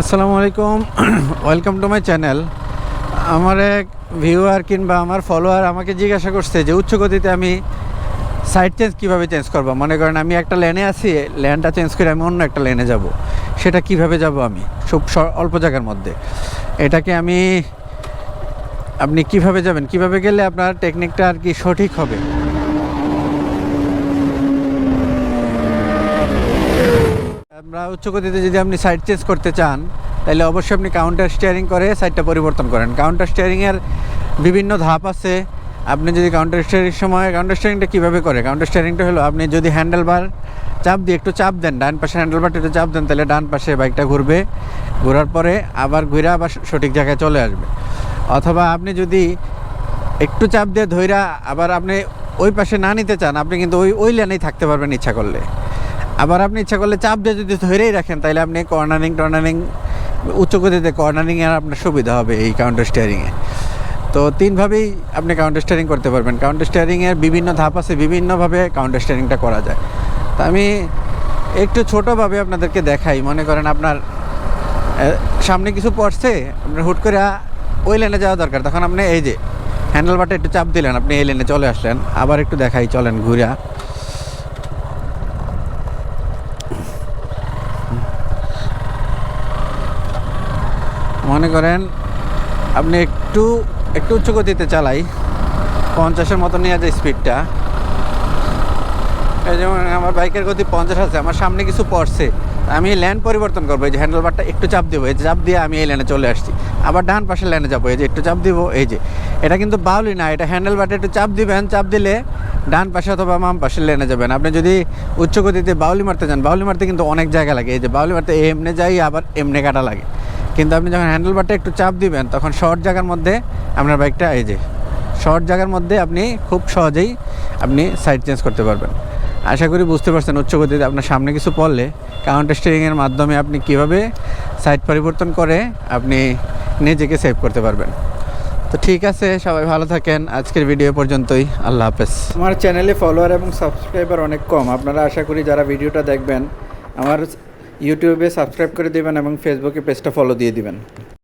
আসসালামু আলাইকুম। Welcome to my channel আমার এক ভিউয়ার কিংবা আমার ফলোয়ার আমাকে জিজ্ঞাসা করছে যে উচ্চ গতিতে আমি সাইড চেঞ্জ কীভাবে চেঞ্জ করব? মনে করেন আমি একটা লেনে আছি লেনটা চেঞ্জ করে আমি অন্য একটা লেনে যাব। সেটা কীভাবে যাব আমি? খুব অল্প জায়গার মধ্যে। এটাকে আমি, আপনি কীভাবে যাবেন? কীভাবে গেলে আপনার টেকনিকটা আর কি সঠিক হবে? আমরা উচ্চ গতিতে যদি আপনি সাইড চেঞ্জ করতে চান, তাহলে অবশ্যই আপনি কাউন্টার স্টিয়ারিং করে সাইডটা পরিবর্তন করেন। কাউন্টার স্টিয়ারিংয়ের বিভিন্ন ধাপ আছে। আপনি যদি কাউন্টার স্টিয়ারিং সময় কাউন্টার স্টিয়ারিংটা কীভাবে করে? কাউন্টার স্টিয়ারিংটা হলো, আপনি যদি হ্যান্ডেল বার চাপ দিয়ে একটু চাপ দেন, ডান পাশে হ্যান্ডেল বারটা একটু চাপ দেন, তাহলে ডান পাশে বাইকটা ঘুরবে। ঘোরার পরে আবার ঘুরে আবার সঠিক জায়গায় চলে আসবে। অথবা আপনি যদি একটু চাপ দিয়ে ধইরা আবার আপনি ওই পাশে না নিতে চান, আপনি কিন্তু ওই ওই লেনেই থাকতে পারবেন ইচ্ছা করলে। আবার আপনি ইচ্ছা করলে চাপ দিয়ে যদি ধরেই রাখেন, তাহলে আপনি কর্নারিং টর্নারিং উচ্চ গতিতে কর্নারিং এর আপনার সুবিধা হবে এই কাউন্টার স্টিয়ারিংয়ে তো তিনভাবেই আপনি কাউন্টার স্টিয়ারিং করতে পারবেন। কাউন্টার স্টিয়ারিংয়ের বিভিন্ন ধাপ আছে, বিভিন্নভাবে কাউন্টার স্টিয়ারিংটা করা যায়। তো আমি একটু ছোটোভাবে আপনাদেরকে দেখাই। মনে করেন আপনার সামনে কিছু পড়ছে আপনার হুট করে ওই লেনে যাওয়া দরকার। তখন আপনি এই যে হ্যান্ডেল বারটা একটু চাপ দিলেন, আপনি এই লেনে চলে আসলেন। আবার একটু দেখাই, চলেন ঘুরা। মনে করেন আপনি একটু একটু উচ্চ গতিতে চালাই, পঞ্চাশের মতো নিয়ে যায় স্পিডটা এই যেমন আমার বাইকের গতি পঞ্চাশ আছে, আমার সামনে কিছু পড়ছে, আমি ল্যান্ড পরিবর্তন করব, এই যে হ্যান্ডেল বারটা একটু চাপ দেবো, এই চাপ দিয়ে আমি এই ল্যানে চলে আসছি। আবার ডান পাশে ল্যানে যাব, এই যে একটু চাপ দিব, এই যে। এটা কিন্তু বাউলি না, এটা হ্যান্ডেল বারটা একটু চাপ দিবেন, চাপ দিলে ডান পাশে অথবা বাম পাশে লেনে যাবেন। আপনি যদি উচ্চ গতিতে বাউলি মারতে যান, বাউলি মারতে কিন্তু অনেক জায়গা লাগে, এই যে বাউলি মারতে এমনে যাই, আবার এমনে কাটা লাগে। কিন্তু আপনি যখন হ্যান্ডেল বারটা একটু চাপ দিবেন, তখন শর্ট জায়গার মধ্যে আপনার বাইকটা এই যে শর্ট জায়গার মধ্যে আপনি খুব সহজেই আপনি সাইড চেঞ্জ করতে পারবেন। আশা করি বুঝতে পারছেন উচ্চ গতিতে আপনার সামনে কিছু পড়লে। কাউন্টার স্টিয়ারিংয়ের মাধ্যমে আপনি কীভাবে সাইড পরিবর্তন করে আপনি নিজেকে সেভ করতে পারবেন। তো ঠিক আছে, সবাই ভালো থাকেন। আজকের ভিডিও পর্যন্তই। আল্লাহ হাফেজ। আমার চ্যানেলে ফলোয়ার এবং সাবস্ক্রাইবার অনেক কম। আপনারা আশা করি যারা ভিডিওটা দেখবেন, আমার ইউটিউবে সাবস্ক্রাইব করে দেবেন এবং ফেসবুকে পেজটা ফলো দিয়ে দিবেন।